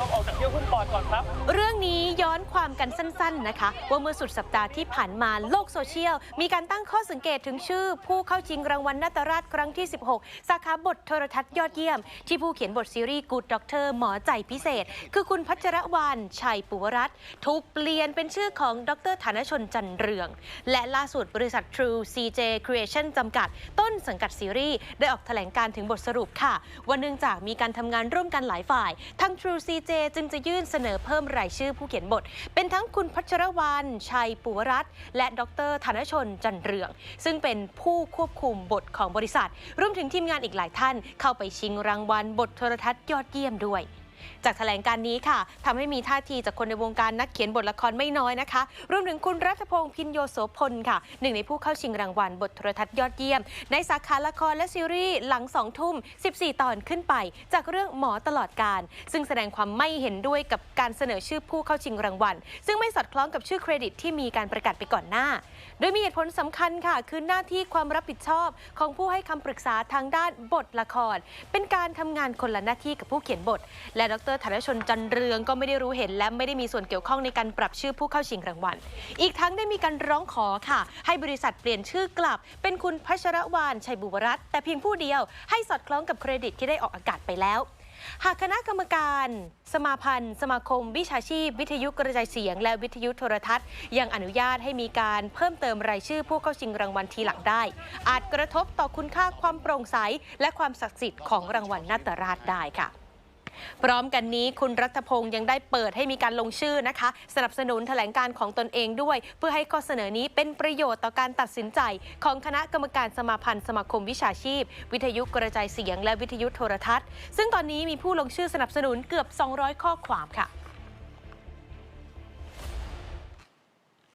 ลมออก รื่อหุ้มปอดก่อนครับ เรื่องนี้ย้อนความกันสั้นๆนะคะ ว่าเมื่อสุดสัปดาห์ที่ผ่านมาโลกโซเชียล มีการตั้งข้อสังเกตถึงชื่อ ผู้เข้าชิงรางวัลนาตราชครั้งที่ 16 สาขาบทโทรทัศน์ยอดเยี่ยม ที่ผู้เขียนบทซีรีส์กูดด็อกเตอร์หมอใจพิเศษ คือคุณพัชรวรรณชัยปุวรัตน์ถูกเปลี่ยนเป็นชื่อของดรฐานชนจันเรือง และล่าสุดบริษัท True CJ Creation จำกัด ต้นสังกัดซีรีส์ได้ออกแถลงการถึงบทสรุปค่ะว่าเนื่องจากมีการทำงานร่วมกันหลายฝ่ายทาง True CJ จึงจะยื่นเสนอเพิ่มรายชื่อผู้เขียนบท เป็นทั้งคุณพัชรวรรณชัยปุวรัตน์และดรธนชนจันเรือง ซึ่งเป็นผู้ควบคุมบทของบริษัท รวมถึงทีมงานอีกหลายท่าน เข้าไปชิงรางวัลบทโทรทัศน์ยอดเยี่ยมด้วย จากแถลงการนี้ค่ะทำให้มีท่าทีจากคนในวงการนักเขียนบทละครไม่น้อยนะคะ รวมถึงคุณรัฐพงศ์พินโยโสพลค่ะ หนึ่งในผู้เข้าชิงรางวัลบทโทรทัศน์ยอดเยี่ยม ในสาขาละครและซีรีส์หลัง2ทุ่ม 14 ตอนขึ้นไป จากเรื่องหมอตลอดการ ซึ่งแสดงความไม่เห็นด้วยกับการเสนอชื่อผู้เข้าชิงรางวัล ซึ่งไม่สอดคล้องกับชื่อเครดิตที่มีการประกาศไปก่อนหน้า โดยมีเหตุผลสำคัญค่ะ คือหน้าที่ความรับผิดชอบของผู้ให้คำปรึกษาทางด้านบทละคร เป็นการทำงานคนละหน้าที่กับผู้เขียนบท และดรธนชนจันเรืองก็ไม่ได้รู้เห็น และไม่ได้มีส่วนเกี่ยวข้องในการปรับชื่อผู้เข้าชิงรางวัล อีกทั้งได้มีการร้องขอค่ะ ให้บริษัทเปลี่ยนชื่อกลับ เป็นคุณพัชรวานชัยบุวรัตน์แต่เพียงผู้เดียวให้สอดคล้องกับเครดิตที่ได้ออกอากาศไปแล้วหากคณะกรรมการ สมาพันธ์ สมาคม วิชาชีพ วิทยุกระจายเสียง และวิทยุโทรทัศน์ ยังอนุญาตให้มีการเพิ่มเติมรายชื่อผู้เข้าชิงรางวัลทีหลังได้ อาจกระทบต่อคุณค่าความโปร่งใส และความศักดิ์สิทธิ์ของรางวัลนาตราชได้ค่ะ พร้อมกันนี้คุณรัฐพงศ์ยังได้เปิดให้มีการลงชื่อนะคะ สนับสนุนแถลงการของตนเองด้วย เพื่อให้ข้อเสนอนี้เป็นประโยชน์ต่อการตัดสินใจ ของคณะกรรมการสมาพันธ์สมาคมวิชาชีพ วิทยุกระจายเสียง และวิทยุโทรทัศน์ ซึ่งตอนนี้มีผู้ลงชื่อสนับสนุนเกือบ 200 ข้อความค่ะ